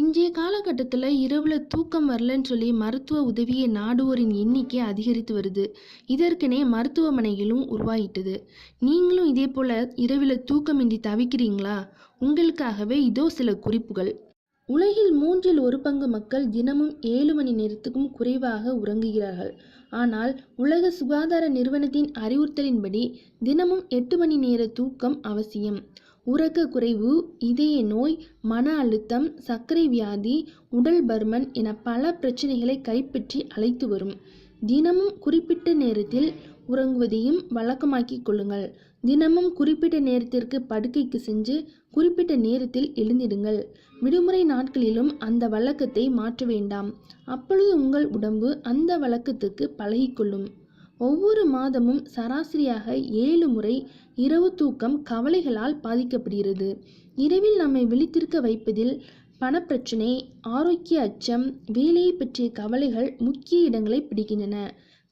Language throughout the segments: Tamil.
இன்றைய காலகட்டத்தில் இரவில் தூக்கம் வரலன்னு சொல்லி மருத்துவ உதவியை நாடுவோரின் எண்ணிக்கை அதிகரித்து வருது. இதற்கெனே மருத்துவமனைகளும் உருவாயிட்டது. நீங்களும் இதே போல் இரவில் தூக்கமின்றி தவிக்கிறீங்களா? உங்களுக்காகவே இதோ சில குறிப்புகள். உலகில் மூன்றில் ஒரு பங்கு மக்கள் தினமும் ஏழு மணி நேரத்துக்கும் குறைவாக உறங்குகிறார்கள். ஆனால் உலக சுகாதார நிறுவனத்தின் அறிவுறுத்தலின்படி தினமும் எட்டு மணி நேர தூக்கம் அவசியம். உறக்க குறைவு இதய நோய் மன அழுத்தம் சர்க்கரை வியாதி உடல் பருமன் என பல பிரச்சனைகளை கைப்பற்றி அழைத்து வரும். தினமும் குறிப்பிட்ட நேரத்தில் உறங்குவதையும் வழக்கமாக்கிக் கொள்ளுங்கள். தினமும் குறிப்பிட்ட நேரத்திற்கு படுக்கைக்கு சென்று குறிப்பிட்ட நேரத்தில் எழுந்திடுங்கள். விடுமுறை நாட்களிலும் அந்த வழக்கத்தை மாற்ற வேண்டாம். அப்பொழுது உங்கள் உடம்பு அந்த வழக்கத்துக்கு பழகிக்கொள்ளும். ஒவ்வொரு மாதமும் சராசரியாக ஏழு முறை இரவு தூக்கம் கவலைகளால் பாதிக்கப்படுகிறது. இரவில் நம்மை விழித்திருக்க வைப்பதில் பணப்பிரச்சனை ஆரோக்கிய அச்சம் வேலையை பற்றிய கவலைகள் முக்கிய இடங்களை பிடிக்கின்றன.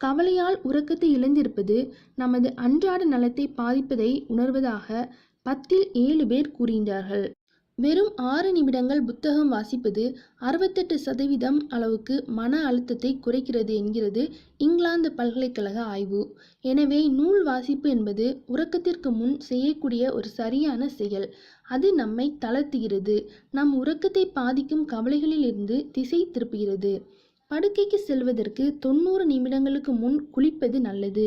கவலையால் உறக்கத்தை இழந்திருப்பது நமது அன்றாட நலத்தை பாதிப்பதை உணர்வதாக பத்தில் ஏழு பேர் கூறுகின்றார்கள். வெறும் ஆறு நிமிடங்கள் புத்தகம் வாசிப்பது அறுபத்தெட்டு சதவீதம் அளவுக்கு மன அழுத்தத்தை குறைக்கிறது என்கிறது இங்கிலாந்து பல்கலைக்கழக ஆய்வு. எனவே நூல் வாசிப்பு என்பது உறக்கத்திற்கு முன் செய்யக்கூடிய ஒரு சரியான செயல். அது நம்மை தளர்த்துகிறது. நம் உறக்கத்தை பாதிக்கும் கவலைகளிலிருந்து திசை திருப்புகிறது. படுக்கைக்கு செல்வதற்கு தொண்ணூறு நிமிடங்களுக்கு முன் குளிப்பது நல்லது.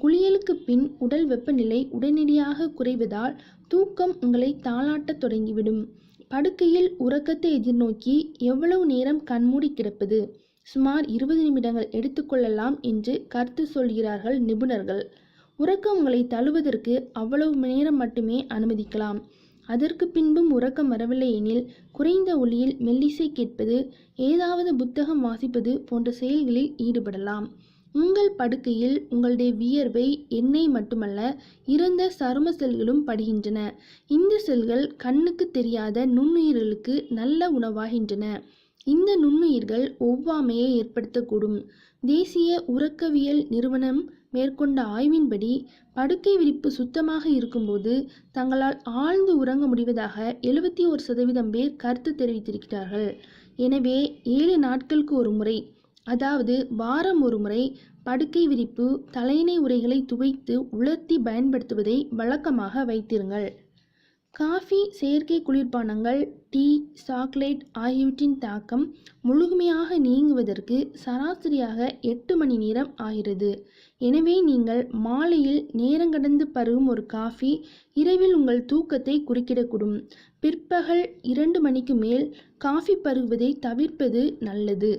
குளியலுக்கு பின் உடல் வெப்பநிலை உடனடியாக குறைவதால் தூக்கம் உங்களை தாளாட்டத் தொடங்கிவிடும். படுக்கையில் உறக்கத்தை எதிர்நோக்கி எவ்வளவு நேரம் கண்மூடி கிடப்பது? சுமார் இருபது நிமிடங்கள் எடுத்துக்கொள்ளலாம் என்று கருத்து சொல்கிறார்கள் நிபுணர்கள். உறக்கம் உங்களை தழுவதற்கு அவ்வளவு நேரம் மட்டுமே அனுமதிக்கலாம். அதற்கு பின்பும் உறக்கம் வரவில்லை எனில் குறைந்த ஒளியில் மெல்லிசை கேட்பது ஏதாவது புத்தகம் வாசிப்பது போன்ற செயல்களில் ஈடுபடலாம். உங்கள் படுக்கையில் உங்களுடைய வியர்வை எண்ணெய் மட்டுமல்ல இறந்த சரும செல்களும் படுகின்றன. இந்த செல்கள் கண்ணுக்கு தெரியாத நுண்ணுயிர்களுக்கு நல்ல உணவாகின்றன. இந்த நுண்ணுயிர்கள் ஒவ்வாமையை ஏற்படுத்தக்கூடும். தேசிய உறக்கவியல் நிறுவனம் மேற்கொண்ட ஆய்வின்படி படுக்கை விரிப்பு சுத்தமாக இருக்கும்போது தங்களால் ஆழ்ந்து உறங்க முடிவதாக எழுபத்தி ஒரு சதவீதம் பேர் கருத்து தெரிவித்திருக்கிறார்கள். எனவே ஏழு நாட்களுக்கு ஒரு முறை அதாவது வாரம் ஒரு முறை படுக்கை விரிப்பு தலையணை உரைகளை துவைத்து உலர்த்தி பயன்படுத்துவதை வழக்கமாக வைத்திருங்கள். காஃபி செயற்கை குளிர்பானங்கள் டீ சாக்லேட் ஆகியவற்றின் தாக்கம் முழுமையாக நீங்குவதற்கு சராசரியாக எட்டு மணி நேரம் ஆகிறது. எனவே நீங்கள் மாலையில் நேரங்கடந்து பருகும் ஒரு காஃபி இரவில் உங்கள் தூக்கத்தை குறுக்கிடக்கூடும். பிற்பகல் இரண்டு மணிக்கு மேல் காஃபி பருகுவதை தவிர்ப்பது நல்லது.